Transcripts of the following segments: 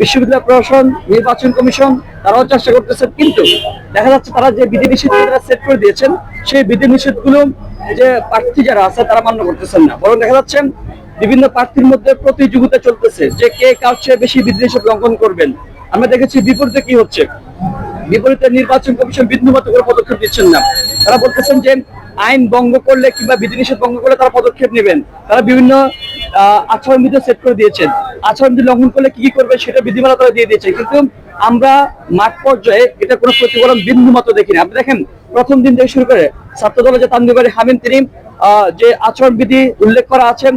বিশ্ববিদ্যালয় প্রশাসন, নির্বাচন কমিশন, তারাও চেষ্টা করতেছেন কিন্তু দেখা যাচ্ছে তারা যে বিধি নিষেধ সেট করে দিয়েছেন, সেই বিধি নিষেধগুলো যে প্রার্থী যারা আছে, তারা মান্য করতেছেন না। বরং দেখা যাচ্ছে বিভিন্ন প্রার্থীর মধ্যে প্রতিযোগিতা চলতেছে, যে কে কার চেয়ে বেশি বিধি নিষেধ লঙ্ঘন করবেন। আমরা দেখেছি বিপরীতে কি হচ্ছে? বিপরীতে নির্বাচন কমিশন বিন্দুমাত্র করে পদক্ষেপ দিচ্ছেন না। তারা বলতেছেন যে আইন ভঙ্গ করলে কিংবা বিধিনিষেধ ভঙ্গ করলে তারা পদক্ষেপ নেবেন। তারা বিভিন্ন আচরণবিধি সেট করে দিয়েছেন। আচরণবিধি লঙ্ঘন করলে কি কি করবে সেটা বিধিমালা তারা দিয়ে দিয়েছে। কিন্তু আমরা মাঠ পর্যায়ে এটা কোনো প্রতিফলন বিন্দু মতো দেখিনি। আপনি দেখেন, প্রথম দিন থেকে শুরু করে ছাত্র দলের যে তান্দিবাড়ি হামিম, তিনি যে আচরণবিধি উল্লেখ করা আছেন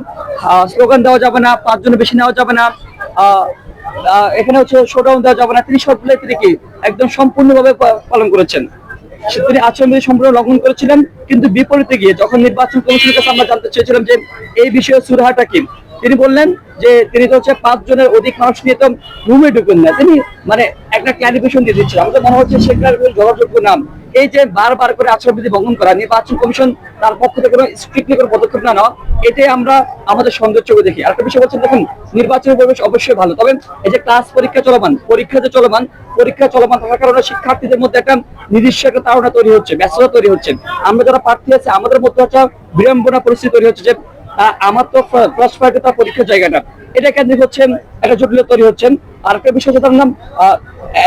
স্লোগান দেওয়া যাবে না পাঁচজনের বেশি নেওয়া যাবে না এখানে হচ্ছে শোডাউন দেওয়া যাবে না। তিনি সবগুলো তিনি কি একদম সম্পূর্ণভাবে পালন করেছেন। তিনি আচরণবিধি সম্পূর্ণ লঙ্ঘন করেছিলেন, কিন্তু বিপরীতে গিয়ে যখন নির্বাচন কমিশনের কাছে আমরা জানতে চেয়েছিলাম যে এই বিষয়ে সুরাহাটা কি তিনি বললেন যে তিনি তো হচ্ছে পাঁচ জনের অধিক মানুষ নিয়ে তো রুমে ঢুকেন না। তিনি মানে একটা ক্লারিফিকেশন দিয়ে দিচ্ছেন আমাদের মনে হচ্ছে সে ক্লারিফিকেশন জবাবযোগ্য নাম। এই যে বারবার করে আচরণবিধি ভঙ্গন করা, নির্বাচন কমিশন তার পক্ষ থেকে কোনো স্ট্রিক্টলি কোনো পদক্ষেপ না নেওয়া, এটাই আমরা আমাদের সৌন্দর্য চোখে দেখি। আরেকটা বিষয় বলছেন দেখুন নির্বাচনের পরিবেশ অবশ্যই ভালো। তবে এই যে ক্লাস পরীক্ষা চলমান, পরীক্ষা যে চলমান, পরীক্ষা চলমান থাকার কারণে শিক্ষার্থীদের মধ্যে একটা নির্দিষ্ট একটা তাড়না তৈরি হচ্ছে, ব্যস্ততা তৈরি হচ্ছে। আমরা যারা প্রার্থী আছে, আমাদের মধ্যে একটা বিড়ম্বনা পরিস্থিতি তৈরি হচ্ছে যে আমার তো প্লাস ফাইভে তার পরীক্ষার জায়গাটা। এটা কেন হচ্ছে একটা জটিলতা তৈরি হচ্ছেন। আর একটা বিষয় হচ্ছে তার নাম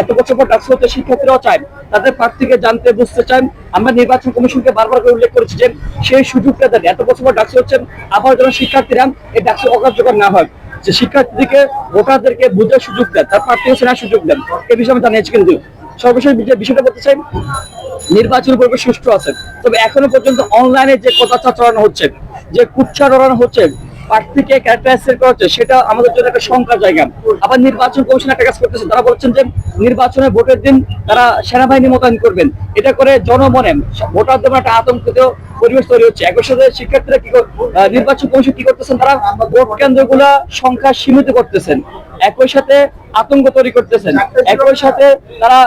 এত বছর পর ডাকসু হতে শিক্ষার্থীরাও চায়। তাদের প্রার্থীকে জানতে বুঝতে চান আমরা নির্বাচন কমিশনকে বারবার করে উল্লেখ করেছি যে, সেই সুযোগটা দেন। এত বছর পর ডাকসু হচ্ছেন, আবার যেন শিক্ষার্থীরা এই ডাকসু অকার্যকর না হয়। যে শিক্ষার্থীদেরকে, ভোটারদেরকে বুঝার সুযোগ দেন, তার প্রার্থীকে চেনার সুযোগ দেন। এই বিষয়ে আমি জানিয়েছি কিন্তু। সর্বশেষ যে বিষয়টা বলতে চাই, নির্বাচন পরিবেশ সুষ্ঠু আছে। তবে এখনও পর্যন্ত অনলাইনে যে কথা চালানো হচ্ছে যে কুচ্ছা হচ্ছে প্রার্থীকে ক্যারেক্টারাইজ সেটা আমাদের জন্য একটা শঙ্কার জায়গা। আবার নির্বাচন কমিশন একটা কাজ করতেছে, তারা বলছেন যে নির্বাচনে ভোটের দিন তারা সেনাবাহিনী মোতায়েন করবেন। এটা করে জনমনে ভোটারদের একটা আতঙ্কিত পরিবেশ তৈরি হচ্ছে। একই সাথে শিক্ষার্থীরা কি নির্বাচন কমিশন কি করতেছেন, তারা ভোট কেন্দ্রগুলা সংখ্যা সীমিত করতেছেন। একই সাথে আতঙ্ক তৈরি করতেছেন। একই সাথে তারা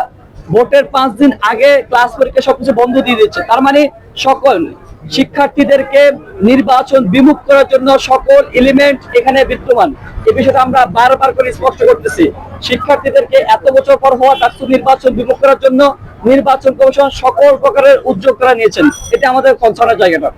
ভোটের পাঁচ দিন আগে ক্লাস পরীক্ষা সবকিছু বন্ধ দিয়ে দিচ্ছে। তার মানে সকল শিক্ষার্থীদেরকে নির্বাচন বিমুখ করার জন্য সকল এলিমেন্ট এখানে বিদ্যমান। এ বিষয়টা আমরা বারবার করে স্পষ্ট করতেছি। শিক্ষার্থীদেরকে এত বছর পর হওয়া ডাক্তার নির্বাচন বিমুখ করার জন্য নির্বাচন কমিশন সকল প্রকারের উদ্যোগ করা নিয়েছেন। এটা আমাদের কনসার্নের জায়গাটা।